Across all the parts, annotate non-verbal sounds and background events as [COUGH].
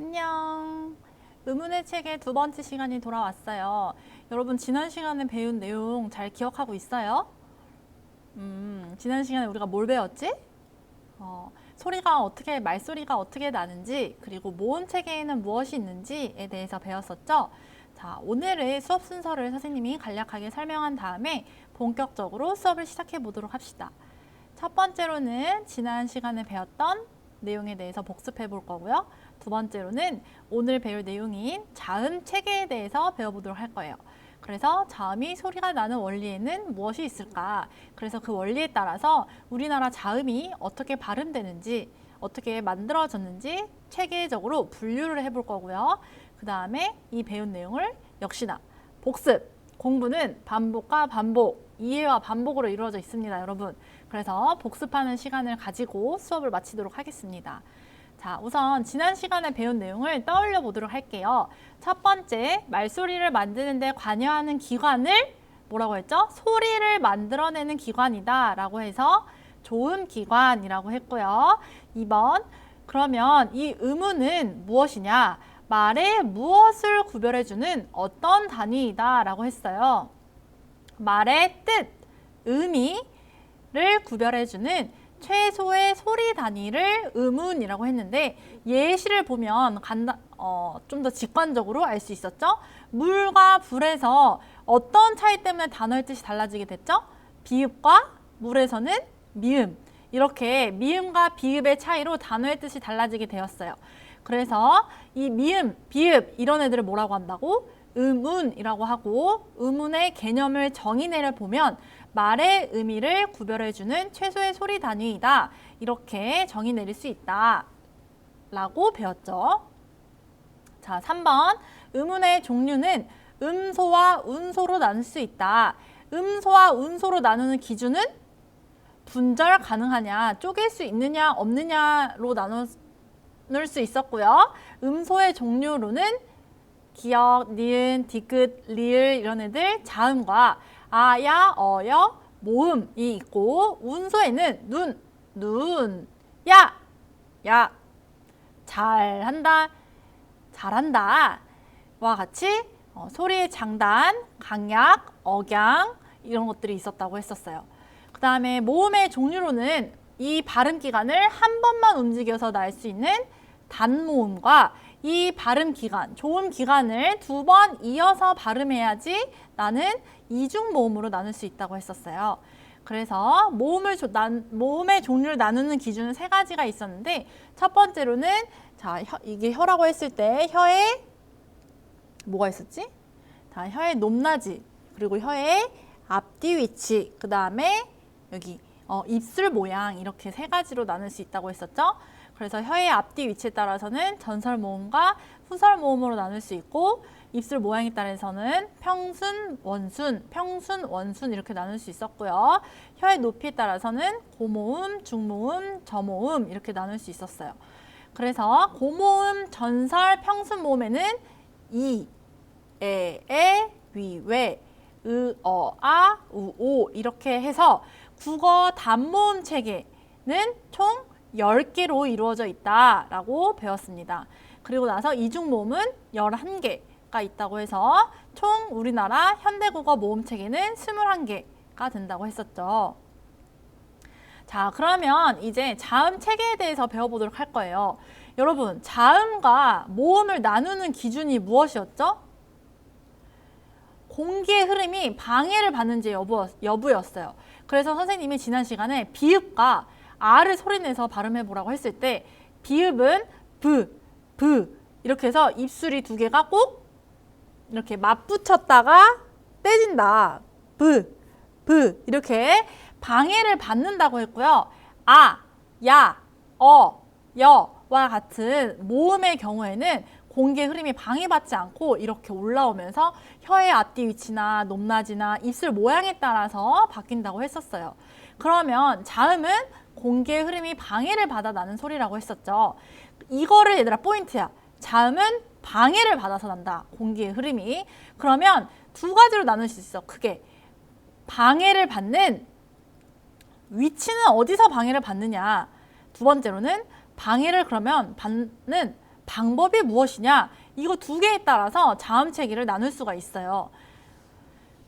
안녕. 의문의 책의 두 번째 시간이 돌아왔어요. 여러분 지난 시간에 배운 내용 잘 기억하고 있어요? 음, 지난 시간에 우리가 뭘 배웠지? 어, 소리가 어떻게 말소리가 어떻게 나는지 그리고 모음 체계에는 무엇이 있는지에 대해서 배웠었죠. 자, 오늘의 수업 순서를 선생님이 간략하게 설명한 다음에 본격적으로 수업을 시작해 보도록 합시다. 첫 번째로는 지난 시간에 배웠던 내용에 대해서 복습해 볼 거고요. 두 번째로는 오늘 배울 내용인 자음 체계에 대해서 배워보도록 할 거예요. 그래서 자음이 소리가 나는 원리에는 무엇이 있을까? 그래서 그 원리에 따라서 우리나라 자음이 어떻게 발음되는지, 어떻게 만들어졌는지 체계적으로 분류를 해볼 거고요. 그 다음에 이 배운 내용을 역시나 복습, 공부는 반복과 반복, 이해와 반복으로 이루어져 있습니다, 여러분. 그래서 복습하는 시간을 가지고 수업을 마치도록 하겠습니다. 자, 우선 지난 시간에 배운 내용을 떠올려 보도록 할게요. 첫 번째, 말소리를 만드는데 관여하는 기관을 뭐라고 했죠? 소리를 만들어내는 기관이다 라고 해서 조음 기관이라고 했고요. 2번, 그러면 이 의문은 무엇이냐? 말의 무엇을 구별해주는 어떤 단위이다 라고 했어요. 말의 뜻, 의미를 구별해주는 최소의 소리 단위를 의문이라고 했는데 예시를 보면 간다, 어, 좀 더 직관적으로 알 수 있었죠. 물과 불에서 어떤 차이 때문에 단어의 뜻이 달라지게 됐죠? 비읍과 물에서는 미음. 이렇게 미음과 비읍의 차이로 단어의 뜻이 달라지게 되었어요. 그래서 이 미음, 비읍 이런 애들을 뭐라고 한다고? 의문이라고 하고 의문의 개념을 정의 내려 보면 말의 의미를 구별해주는 최소의 소리 단위이다. 이렇게 정의 내릴 수 있다. 라고 배웠죠. 자, 3번. 의문의 종류는 음소와 운소로 나눌 수 있다. 음소와 운소로 나누는 기준은 분절 가능하냐, 쪼갤 수 있느냐, 없느냐로 나눌 수 있었고요. 음소의 종류로는 기역, 니은, 디귿, 리을 이런 애들 자음과 아야, 어여, 모음이 있고 운소에는 눈, 눈, 야, 야, 잘한다, 잘한다 와 같이 어, 소리의 장단, 강약, 억양 이런 것들이 있었다고 했었어요. 그 다음에 모음의 종류로는 이 발음 기관을 한 번만 움직여서 날 수 있는 단모음과 이 발음 기간, 조음 기간을 두 번 이어서 발음해야지 나는 이중 모음으로 나눌 수 있다고 했었어요. 그래서 모음을 조, 난, 모음의 종류를 나누는 기준은 세 가지가 있었는데 첫 번째로는 자 혀, 이게 혀라고 했을 때 혀에 뭐가 있었지? 자 혀의 높낮이 그리고 혀의 앞뒤 위치 그 다음에 여기 어, 입술 모양 이렇게 세 가지로 나눌 수 있다고 했었죠. 그래서 혀의 앞뒤 위치에 따라서는 전설 모음과 후설 모음으로 나눌 수 있고 입술 모양에 따라서는 평순, 원순, 평순, 원순 이렇게 나눌 수 있었고요. 혀의 높이에 따라서는 고모음, 중모음, 저모음 이렇게 나눌 수 있었어요. 그래서 고모음, 전설, 평순 모음에는 이, 에, 에, 위, 웨, 으, 어, 아, 우, 오 이렇게 해서 국어 단모음 체계는 총 10개로 이루어져 있다라고 배웠습니다. 그리고 나서 이중모음은 11개가 있다고 해서 총 우리나라 현대국어 모음 체계는 21개가 된다고 했었죠. 자, 그러면 이제 자음 체계에 대해서 배워보도록 할 거예요. 여러분, 자음과 모음을 나누는 기준이 무엇이었죠? 공기의 흐름이 방해를 받는지 여부, 여부였어요. 그래서 선생님이 지난 시간에 비읍과 아를 소리내서 발음해 보라고 했을 때 비읍은 브, 브 이렇게 해서 입술이 두 개가 꼭 이렇게 맞붙였다가 떼진다. 브, 브 이렇게 방해를 받는다고 했고요. 아, 야, 어, 여와 같은 모음의 경우에는 공기의 흐름이 방해받지 않고 이렇게 올라오면서 혀의 앞뒤 위치나 높낮이나 입술 모양에 따라서 바뀐다고 했었어요. 그러면 자음은 공기의 흐름이 방해를 받아 나는 소리라고 했었죠. 이거를 얘들아 포인트야. 자음은 방해를 받아서 난다. 공기의 흐름이. 그러면 두 가지로 나눌 수 있어. 크게. 방해를 받는 위치는 어디서 방해를 받느냐. 두 번째로는 방해를 그러면 받는 방법이 무엇이냐? 이거 두 개에 따라서 자음 체계를 나눌 수가 있어요.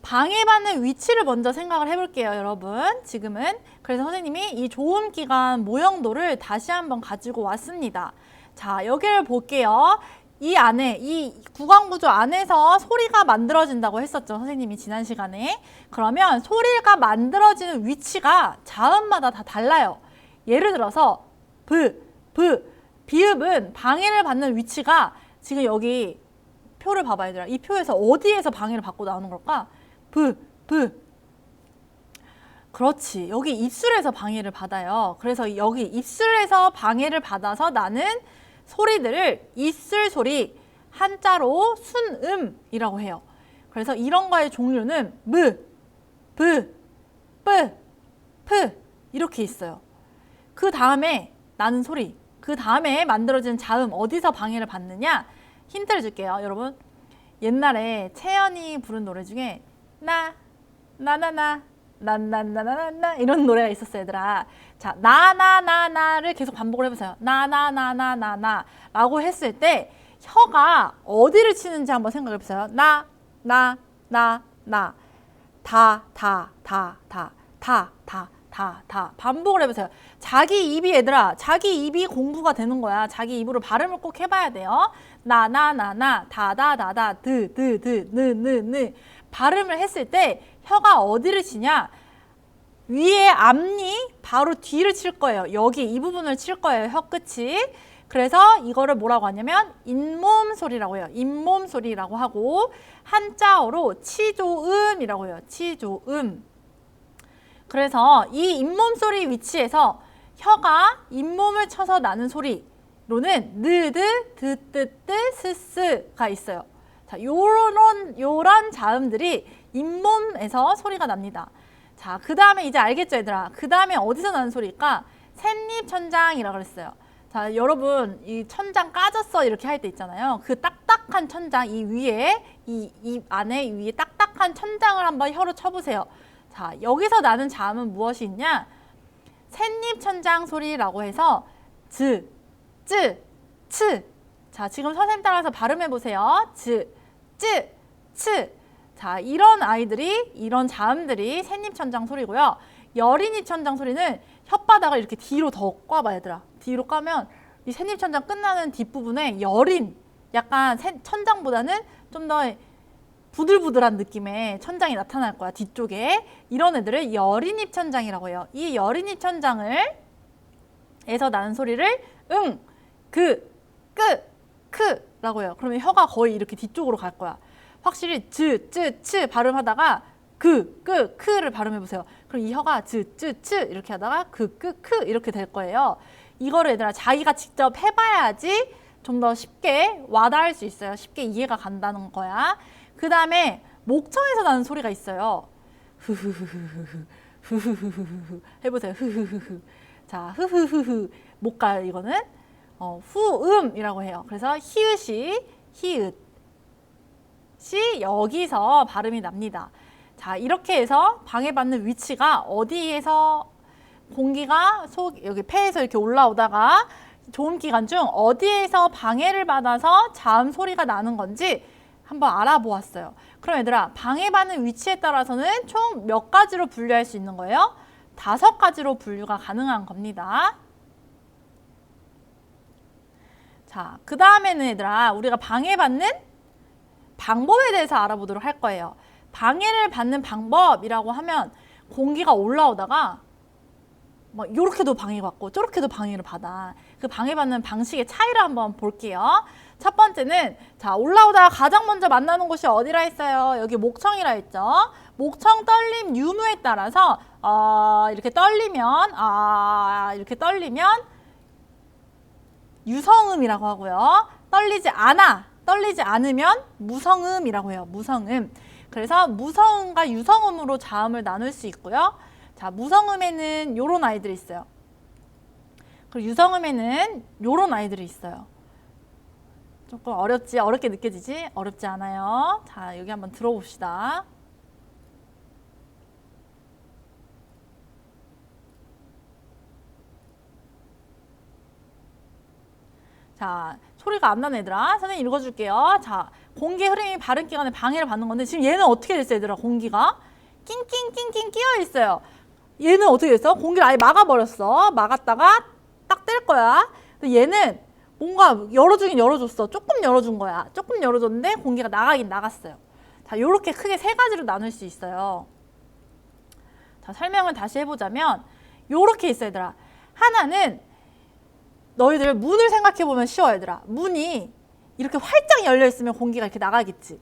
방해받는 위치를 먼저 생각을 해볼게요, 여러분. 지금은. 그래서 선생님이 이 조음 기간 모형도를 다시 한번 가지고 왔습니다. 자, 여기를 볼게요. 이 안에, 이 구강 구조 안에서 소리가 만들어진다고 했었죠, 선생님이 지난 시간에. 그러면 소리가 만들어지는 위치가 자음마다 다 달라요. 예를 들어서, 브, 브, 비읍은 방해를 받는 위치가 지금 여기 표를 봐봐, 얘들아. 이 표에서 어디에서 방해를 받고 나오는 걸까? 브, 브. 그렇지. 여기 입술에서 방해를 받아요. 그래서 여기 입술에서 방해를 받아서 나는 소리들을 입술 소리, 한자로 순음이라고 해요. 그래서 이런 거의 종류는 무, 브, 뿌, 프 이렇게 있어요. 그 다음에 나는 소리, 그 다음에 만들어진 자음 어디서 방해를 받느냐? 힌트를 줄게요, 여러분. 옛날에 채연이 부른 노래 중에 나, 나나나, 나나나나나 이런 노래가 있었어요, 얘들아. 자, 나나나나를 계속 반복을 해보세요. 나나나나나나 라고 했을 때 혀가 어디를 치는지 한번 생각해 보세요. 나, 나, 나, 나. 다, 다, 다, 다, 다, 다, 다, 다. 반복을 해보세요. 자기 입이 얘들아, 자기 입이 공부가 되는 거야. 자기 입으로 발음을 꼭 해봐야 돼요. 나, 나, 나, 나, 다, 다, 다, 다, 드, 드, 드, 느, 느, 느. 발음을 했을 때 혀가 어디를 치냐? 위에 앞니 바로 뒤를 칠 거예요. 여기 이 부분을 칠 거예요. 혀 끝이. 그래서 이거를 뭐라고 하냐면 잇몸 소리라고 해요. 잇몸 소리라고 하고 한자어로 치조음이라고 해요. 치조음. 그래서 이 잇몸 소리 위치에서 혀가 잇몸을 쳐서 나는 소리로는 느드, 드뜨뜨, 스스가 있어요. 자, 요런 요런 자음들이 잇몸에서 소리가 납니다. 자, 그 다음에 이제 알겠죠, 얘들아? 그 다음에 어디서 나는 소리일까? 샌잎 천장이라고 그랬어요. 자, 여러분, 이 천장 까졌어 이렇게 할 때 있잖아요. 그 딱딱한 천장, 이 위에, 이, 이 안에, 이 위에 딱딱한 천장을 한번 혀로 쳐보세요. 자, 여기서 나는 자음은 무엇이 있냐? 샌잎 천장 소리라고 해서 즈, 쯔, 츠. 자, 지금 선생님 따라서 발음해 보세요. 즈, 쯔, 츠. 자, 이런 아이들이 이런 자음들이 샌잎 천장 소리고요. 여린이 천장 소리는 혓바닥을 이렇게 뒤로 더 꽈봐 얘들아. 뒤로 까면 이 샌잎 천장 끝나는 뒷부분에 여린 약간 새- 천장보다는 좀 더 부들부들한 느낌의 천장이 나타날 거야 뒤쪽에 이런 애들을 여린잎 천장이라고 해요. 이 여린잎 천장을 에서 나는 소리를 응, 그, 끄, 크라고 해요. 그러면 혀가 거의 이렇게 뒤쪽으로 갈 거야. 확실히 즈, 쯔, 츠 발음하다가 그, 끄, 크를 발음해 보세요. 그럼 이 혀가 즈, 쯔, 츠 이렇게 하다가 그, 끄, 크 이렇게 될 거예요. 이거를 얘들아 자기가 직접 해봐야지 좀 더 쉽게 와닿을 수 있어요. 쉽게 이해가 간다는 거야. 그 다음에 목청에서 나는 소리가 있어요. 흐흐흐흐흐 흐 흐흐흐 해보세요. 흐흐흐흐 자 흐흐흐흐 못 가요 이거는 어, 후음이라고 해요. 그래서 히읗이 히읗 시 여기서 발음이 납니다. 자 이렇게 해서 방해받는 위치가 어디에서 공기가 속 여기 폐에서 이렇게 올라오다가 조음 기간 중 어디에서 방해를 받아서 자음 소리가 나는 건지 한번 알아보았어요. 그럼 얘들아 방해받는 위치에 따라서는 총 몇 가지로 분류할 수 있는 거예요? 다섯 가지로 분류가 가능한 겁니다. 자, 그 다음에는 얘들아 우리가 방해받는 방법에 대해서 알아보도록 할 거예요. 방해를 받는 방법이라고 하면 공기가 올라오다가 뭐 이렇게도 방해받고 저렇게도 방해를 받아. 그 방해받는 방식의 차이를 한번 볼게요. 첫 번째는 자 올라오다가 가장 먼저 만나는 곳이 어디라 했어요? 여기 목청이라 했죠. 목청 떨림 유무에 따라서 어, 이렇게 떨리면 아 이렇게 떨리면 유성음이라고 하고요. 떨리지 않아 떨리지 않으면 무성음이라고 해요. 무성음. 그래서 무성음과 유성음으로 자음을 나눌 수 있고요. 자, 무성음에는 요런 아이들이 있어요. 그리고 유성음에는 요런 아이들이 있어요. 조금 어렵지? 어렵게 느껴지지? 어렵지 않아요. 자, 여기 한번 들어봅시다. 자, 자, 소리가 안 나는 애들아. 선생님 읽어줄게요. 자, 공기 흐름이 바른 기간에 방해를 받는 건데 지금 얘는 어떻게 됐어, 얘들아? 공기가 낑낑낑낑 끼어 있어요. 얘는 어떻게 됐어? 공기를 아예 막아버렸어. 막았다가 딱 뗄 거야. 얘는 뭔가 열어주긴 열어줬어. 조금 열어준 거야. 조금 열어줬는데 공기가 나가긴 나갔어요. 자, 요렇게 크게 세 가지로 나눌 수 있어요. 자, 설명을 다시 해보자면 요렇게 있어 얘들아. 하나는 너희들 문을 생각해 보면 쉬워 얘들아. 문이 이렇게 활짝 열려 있으면 공기가 이렇게 나가겠지.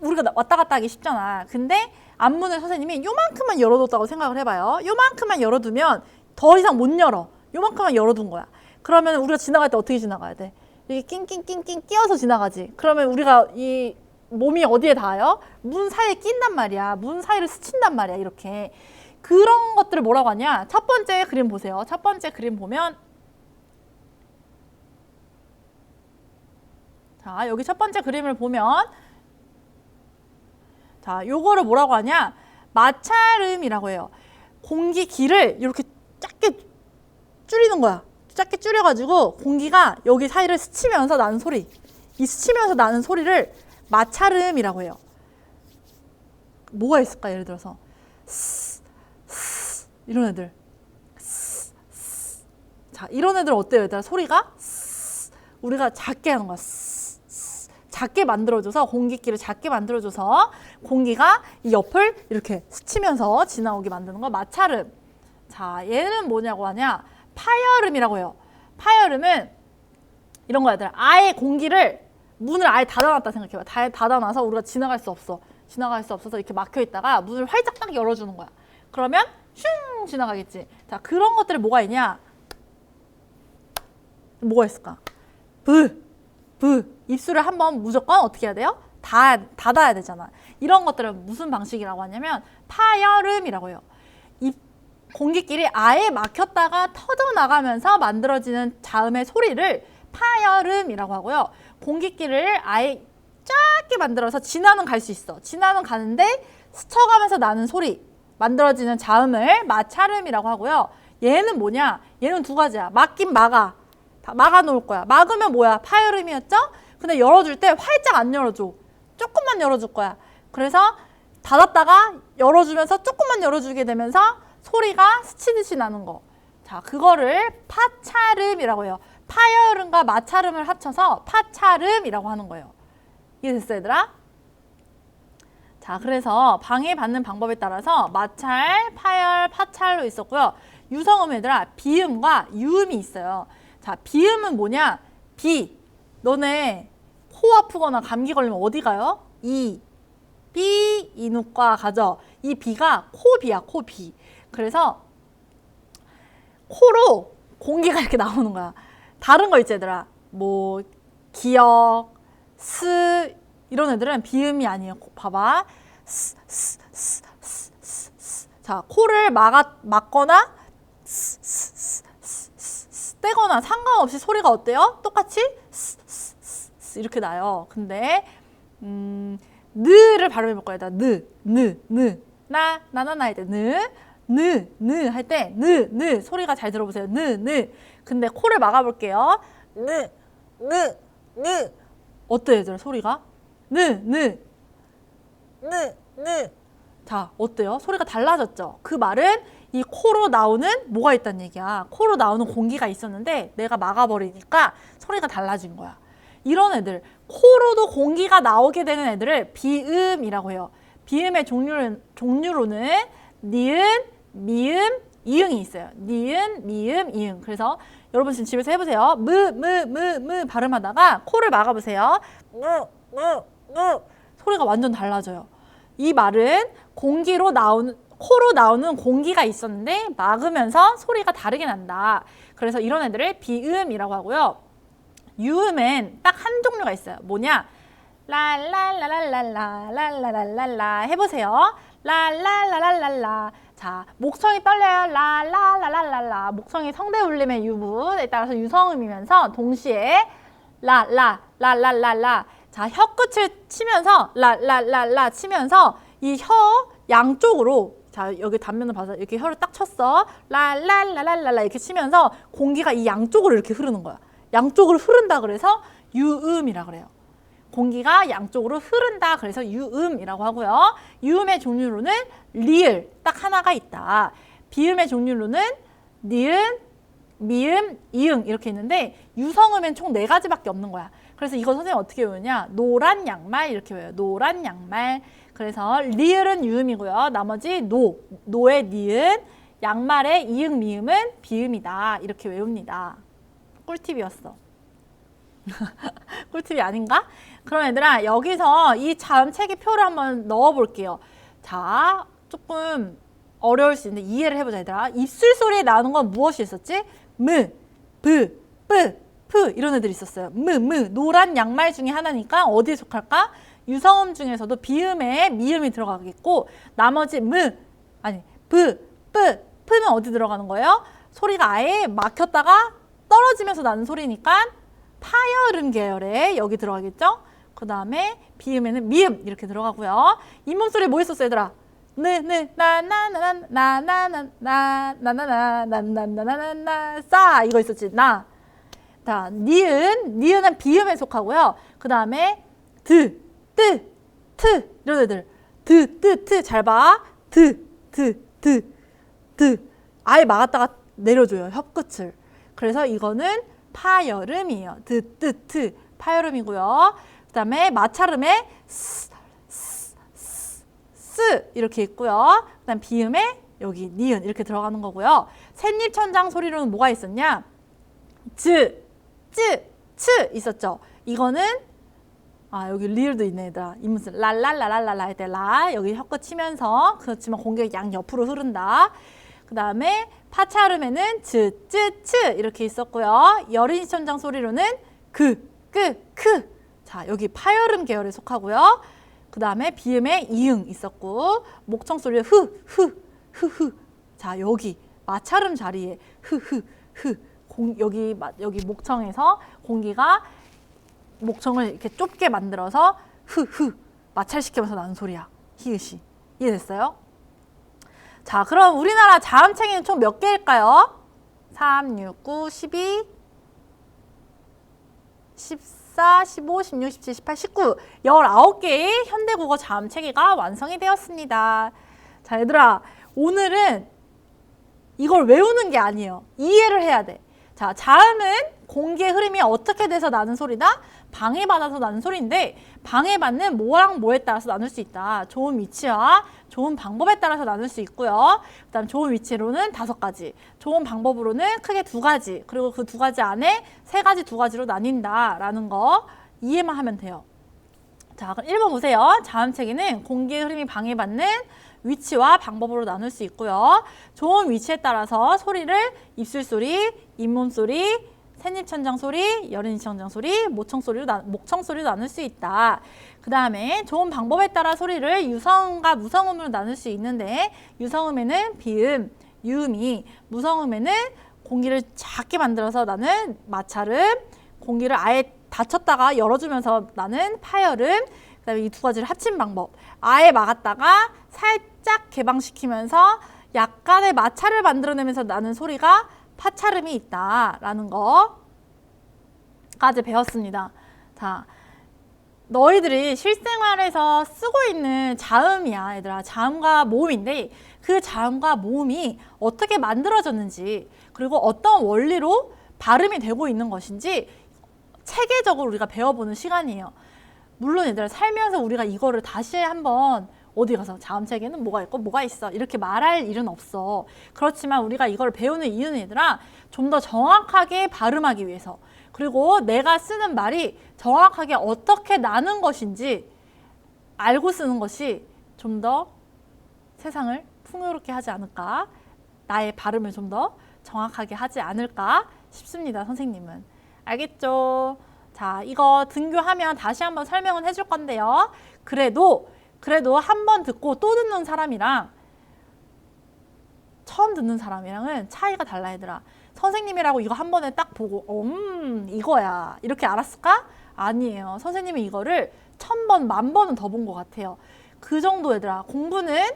우리가 나- 왔다 갔다 하기 쉽잖아. 근데 앞문을 선생님이 요만큼만 열어뒀다고 생각을 해봐요. 요만큼만 열어두면 더 이상 못 열어. 요만큼만 열어둔 거야. 그러면 우리가 지나갈 때 어떻게 지나가야 돼? 이렇게 낑낑낑낑 끼어서 지나가지. 그러면 우리가 이 몸이 어디에 닿아요? 문 사이에 낀단 말이야. 문 사이를 스친단 말이야. 이렇게. 그런 것들을 뭐라고 하냐? 첫 번째 그림 보세요. 첫 번째 그림 보면 자, 여기 첫 번째 그림을 보면 자, 요거를 뭐라고 하냐? 마찰음이라고 해요. 공기 길을 이렇게 작게 줄이는 거야. 작게 줄여가지고 공기가 여기 사이를 스치면서 나는 소리. 이 스치면서 나는 소리를 마찰음이라고 해요. 뭐가 있을까? 예를 들어서 이런 애들. 자, 이런 애들 어때요? 얘들아? 소리가 스, 우리가 작게 하는 거야. 스, 스. 작게 만들어줘서 공기끼를 작게 만들어줘서 공기가 이 옆을 이렇게 스치면서 지나오게 만드는 거 마찰음. 자, 얘는 뭐냐고 하냐? 파열음이라고 해요. 파열음은 이런 거야, 얘들아. 아예 공기를 문을 아예 닫아놨다 생각해봐. 다 닫아놔서 우리가 지나갈 수 없어. 지나갈 수 없어서 이렇게 막혀 있다가 문을 활짝 딱 열어주는 거야. 그러면 슝 지나가겠지. 자, 그런 것들이 뭐가 있냐? 뭐가 있을까? 브, 브. 입술을 한번 무조건 어떻게 해야 돼요? 다, 닫아야 되잖아. 이런 것들은 무슨 방식이라고 하냐면 파열음이라고 해요. 입, 공기끼리 아예 막혔다가 터져 나가면서 만들어지는 자음의 소리를 파열음이라고 하고요. 공기끼를 아예 작게 만들어서 진화는 갈 수 있어. 진화는 가는데 스쳐가면서 나는 소리 만들어지는 자음을 마찰음이라고 하고요. 얘는 뭐냐? 얘는 두 가지야. 막긴 막아. 다 막아 놓을 거야. 막으면 뭐야? 파열음이었죠? 근데 열어줄 때 활짝 안 열어줘. 조금만 열어줄 거야. 그래서 닫았다가 열어주면서 조금만 열어주게 되면서 소리가 스치듯이 나는 거. 자, 그거를 파찰음이라고 해요. 파열음과 마찰음을 합쳐서 파찰음이라고 하는 거예요. 이해됐어, 얘들아? 자, 그래서 방해받는 방법에 따라서 마찰, 파열, 파찰로 있었고요. 유성음 얘들아, 비음과 유음이 있어요. 자, 비음은 뭐냐? 비. 너네 코 아프거나 감기 걸리면 어디 가요? 이. 비, 이누과 가죠. 이 비가 코비야, 코비. 그래서 코로 공기가 이렇게 나오는 거야. 다른 거 있지, 얘들아. 뭐, 기역, 스, 이런 애들은 비음이 아니에요. 코- 봐봐. 스, 스, 스, 스, 스, 스. 자, 코를 막아, 막거나, 스, 스, 스, 떼거나 상관없이 소리가 어때요? 똑같이 이렇게 나요. 근데, 음, 느를 발음해 볼. 나, 느, 느, 느. 나, 나나나 할 때, 느, 느, 느 할 때, 느, 느. 소리가 잘 들어보세요. 느, 느. 근데 코를 막아볼게요. 느, 느, 느. 어때, 얘들아, 소리가? 느, 느. 느, 느. 자, 어때요? 소리가 달라졌죠? 그 말은 이 코로 나오는 뭐가 있다는 얘기야. 코로 나오는 공기가 있었는데 내가 막아버리니까 소리가 달라진 거야. 이런 애들, 코로도 공기가 나오게 되는 애들을 비음이라고 해요. 비음의 종류는, 종류로는 니은, 미음, 이응이 있어요. 니은, 미음, 이응. 그래서 여러분 지금 집에서 해보세요. 무, 무, 무, 무 발음하다가 코를 막아보세요. 무, 무, 무. 소리가 완전 달라져요. 이 말은 공기로 나오는 코로 나오는 공기가 있었는데 막으면서 소리가 다르게 난다. 그래서 이런 애들을 비음이라고 하고요. 유음은 딱한 종류가 있어요. 뭐냐? 랄랄랄랄랄랄랄랄랄라 해보세요. 랄랄랄랄랄라. 자, 목성이 떨려요. 랄랄랄랄랄라. 목성이 성대 울림의 유부에 따라서 유성음이면서 동시에 라라 라랄랄라. 자, 혀 끝을 치면서 라랄랄라 치면서 이 혀 양쪽으로 자, 여기 단면을 봐서 이렇게 혀를 딱 쳤어. 랄랄랄랄랄라 이렇게 치면서 공기가 이 양쪽으로 이렇게 흐르는 거야. 양쪽으로 흐른다 그래서 유음이라 그래요. 공기가 양쪽으로 흐른다 그래서 유음이라고 하고요. 유음의 종류로는 리을 딱 하나가 있다. 비음의 종류로는 니은, 미음, 이응 이렇게 있는데 유성음엔 총 네 가지밖에 없는 거야. 그래서 이거 선생님 어떻게 외우냐? 노란 양말 이렇게 외워요. 노란 양말. 그래서 리을은 유음이고요. 나머지 노, 노의 니은, 양말의 이응, 미음은 비음이다. 이렇게 외웁니다. 꿀팁이었어. [LAUGHS] 꿀팁이 아닌가? 그럼 얘들아 여기서 이 자음체계 표를 한번 넣어 볼게요. 자, 조금 어려울 수 있는데 이해를 해보자 얘들아. 입술 소리에 나오는 건 무엇이 있었지? 무, 브, 뿌, 프 이런 애들이 있었어요. 무, 무, 노란 양말 중에 하나니까 어디에 속할까? 유성음 중에서도 비음에 미음이 들어가겠고 나머지 무, 아니 브, 뿌, 프는 어디 들어가는 거예요? 소리가 아예 막혔다가 떨어지면서 나는 소리니까 파열음 계열에 여기 들어가겠죠? 그 다음에 비음에는 미음 이렇게 들어가고요. 잇몸 소리 뭐 있었어 얘들아? 네, 네, 나, 나, 나, 나, 나, 나, 나, 나, 나, 나, 나, 나, 나, 나, 나, 나, 나, 싸 이거 있었지, 나. 자, 니은, 니은은 비음에 속하고요. 그 다음에 드, 뜨, 트 이런 애들. 드, 뜨, 트 잘 봐. 드, 드, 드, 드. 아예 막았다가 내려줘요, 혀끝을. 그래서 이거는 파여름이에요. 드, 뜨, 트. 파여름이고요. 그 다음에 마찰음에 스, 스, 스, 스 이렇게 있고요. 그 다음 비음에 여기 니은 이렇게 들어가는 거고요. 셋입천장 소리로는 뭐가 있었냐? 즈, 쯔, 츠 있었죠. 이거는 아 여기 리을도 있네 얘들아 이 무슨 랄랄라랄랄라 할때 라 여기 혀끝 치면서 그렇지만 공격이 양 옆으로 흐른다 그 다음에 파차름에는 즈, 쯔, 츠 이렇게 있었고요 여린천장 소리로는 그, 끄, 크. 자 여기 파열음 계열에 속하고요 그 다음에 비음에 이응 있었고 목청 소리에 흐, 흐, 흐, 흐. 자 여기 마찰음 자리에 흐, 흐, 흐. 공, 여기 마- 여기 목청에서 공기가 목청을 이렇게 좁게 만들어서 흐흐 마찰시키면서 나는 소리야. 히읗이. 이해됐어요? 자, 그럼 우리나라 자음체계는 총 몇 개일까요? 3, 6, 9, 12, 14, 15, 16, 17, 18, 19 19개의 현대국어 자음체계가 완성이 되었습니다. 자, 얘들아 오늘은 이걸 외우는 게 아니에요. 이해를 해야 돼. 자, 자음은 공기의 흐름이 어떻게 돼서 나는 소리다? 방해받아서 나는 소리인데 방해받는 뭐랑 뭐에 따라서 나눌 수 있다. 좋은 위치와 좋은 방법에 따라서 나눌 수 있고요. 그다음 좋은 위치로는 다섯 가지, 좋은 방법으로는 크게 두 가지, 그리고 그 두 가지 안에 세 가지 두 가지로 나뉜다라는 거 이해만 하면 돼요. 자, 그럼 1번 보세요. 자음 체계는 공기의 흐름이 방해받는 위치와 방법으로 나눌 수 있고요. 좋은 위치에 따라서 소리를 입술 소리, 잇몸 소리, 샌입천장 소리, 여린천장 소리, 모청 소리로 나, 목청 소리로 나눌 수 있다. 그 다음에 좋은 방법에 따라 소리를 유성과 무성음으로 나눌 수 있는데 유성음에는 비음, 유음이, 무성음에는 공기를 작게 만들어서 나는 마찰음, 공기를 아예 닫혔다가 열어주면서 나는 파열음, 그다음에 이 두 가지를 합친 방법. 아예 막았다가 살짝 개방시키면서 약간의 마찰을 만들어내면서 나는 소리가 파찰음이 있다라는 거까지 배웠습니다. 자, 너희들이 실생활에서 쓰고 있는 자음이야, 얘들아. 자음과 모음인데 그 자음과 모음이 어떻게 만들어졌는지 그리고 어떤 원리로 발음이 되고 있는 것인지 체계적으로 우리가 배워보는 시간이에요. 물론 얘들아 살면서 우리가 이거를 다시 한번 어디 가서 자음체계는 뭐가 있고 뭐가 있어 이렇게 말할 일은 없어. 그렇지만 우리가 이걸 배우는 이유는 얘들아 좀 더 정확하게 발음하기 위해서 그리고 내가 쓰는 말이 정확하게 어떻게 나는 것인지 알고 쓰는 것이 좀 더 세상을 풍요롭게 하지 않을까 나의 발음을 좀 더 정확하게 하지 않을까 싶습니다 선생님은 알겠죠? 자 이거 등교하면 다시 한번 설명은 해줄 건데요. 그래도 그래도 한 번 듣고 또 듣는 사람이랑 처음 듣는 사람이랑은 차이가 달라 얘들아. 선생님이라고 이거 한 번에 딱 보고 음 이거야. 이렇게 알았을까? 아니에요. 선생님이 이거를 천 번, 만 번은 더 본 것 같아요. 그 정도 얘들아. 공부는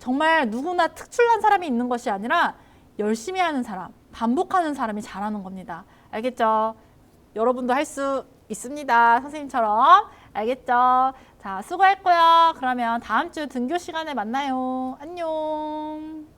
정말 누구나 특출난 사람이 있는 것이 아니라 열심히 하는 사람 반복하는 사람이 잘하는 겁니다. 알겠죠? 여러분도 할 수 있습니다. 선생님처럼. 알겠죠? 자, 수고했고요. 그러면 다음 주 등교 시간에 만나요. 안녕.